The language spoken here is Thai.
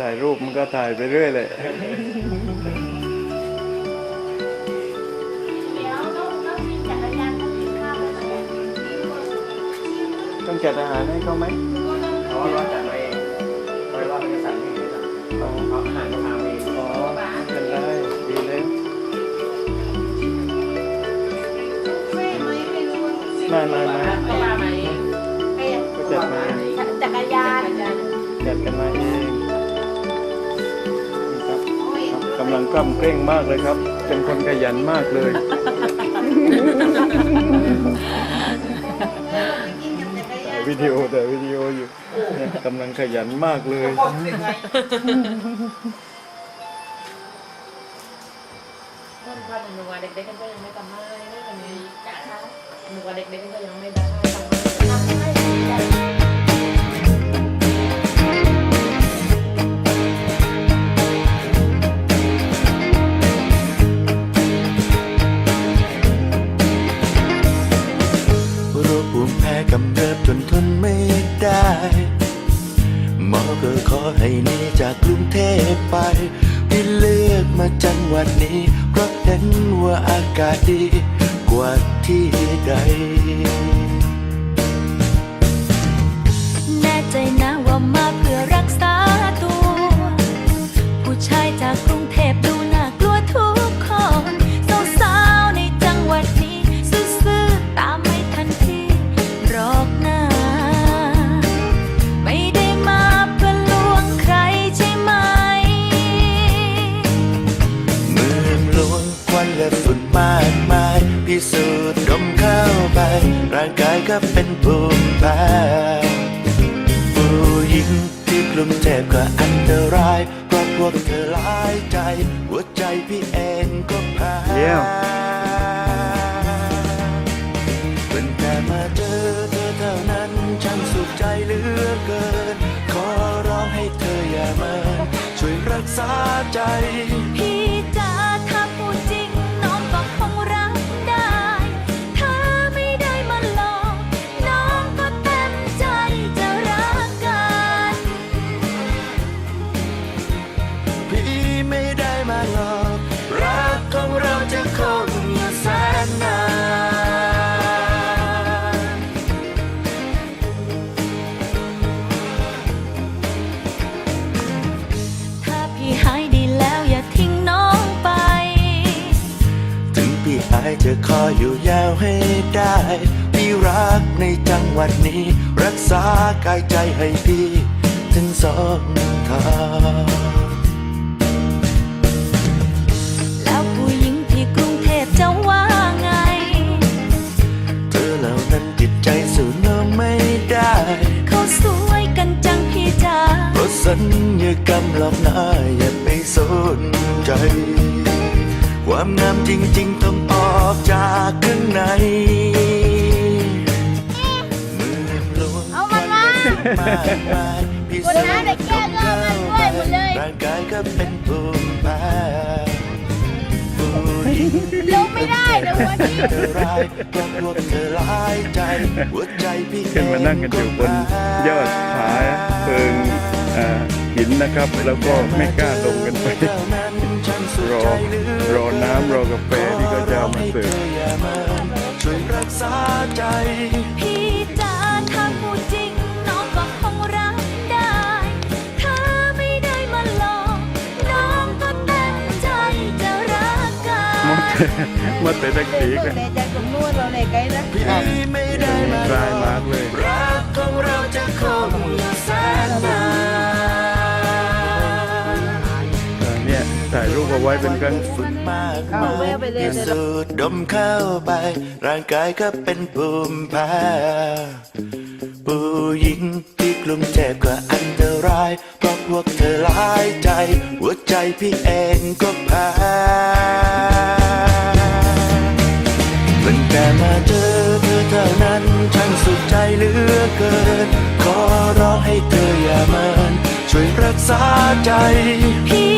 ถ่ายรูปมันก็ถ่ายไปเรื่อยเลยเดี๋ยวต้องต้องมีจักรยานต้องกินข้าวด้วยเหมือนกันต้องจัดอาหารให้เขาไหมเพราะว่าจัดไว้เองเพราะว่าเป็นสั่งที่นี่สั่งอ๋อเอาอาหารก็ทำเองอ๋อเป็นไรดีเลยไม่ไม่ไม่รู้ไม่ไม่ไม่ไม่มาไหมใครอะก็จัดมาจักรยานจัดกันมาเองำลังกล้ำเกร่งมากเลยครับ เป็นคนขยันมากเลยกินกับจักรยาถ่วิดีโอแต่วิดีโออยู่เนี่ยกำลังขยันมากเลยนพันธุ์หนูว่าเด็กๆก็ยังไม่ทำให้ไม่ทำนี้จ้าหนูว่าเด็กๆก็ยังไม่ได้ทำให้ จนทนไม่ได้หมอก็ขอให้หนีจากกรุงเทพไปที่เลือกมาจังหวัดนี้ เพราะเห็นว่าอากาศดีกว่าที่ใด พี่เองก็แพ้ งพี่อายจะคอยอยู่ยาวให้ได้พี่รักในจังหวัดนี้ รักษากายใจให้พี่ ถึงสองทางแล้วผู้หญิงที่กรุงเทพจะว่าไง เธอเหล่านั้นจิตใจสู้น้องไม่ได้เขาสวยกันจังพี่จ๋าเพราะสัญญากรรมหลอกหน้าอย่าไปสนใจ ความงามจริง ๆ ต้องออกจากข้างในเมืองหลวงเอามันมา มากมายพิคนสูจนั้นน์ได้แก้รอบมันด้วยหมดเลย ร่างกายก็เป็นภูมิแพ้ผู้หญิงลงไม่ได้เดี๋ยววันนี้ เธอร้ายเพราะพวกเธอร้ายใจหัวใจพี่ขึ้นมานั่งกันอยู่บนยอดผาเพิงอ่าหินนะครับ แล้วก็ไม่กล้าลงกันไป รอรอน้ำรอกาแฟที่เขาจะเอามาเสิร์ฟช่วยรักษาใจ พี่จ๋าถ้าพูดจริงน้องก็คงรักได้ ถ้าไม่ได้มาหลอกน้องก็เต็มใจจะรักกันหมดหมดแต่ตะกี้กัน พี่ไม่ได้มาคลายมากเถ่ายรูปเอาไว้เป็นกันฝุ่นมากมายพิสูจน์ดมเข้าไป ร่างกายก็เป็นภูมิแพ้ผู้หญิงที่กลุ่มเจ็บก็อันตราย เพราะพวกเธอหลายใจ หัวใจพี่เองก็แพ้ตั้งแต่มาเจอเธอเท่านั้นฉันสุขใจเหลือเกิน ขอร้องให้เธออย่าเมินช่วยรักษาใจพี่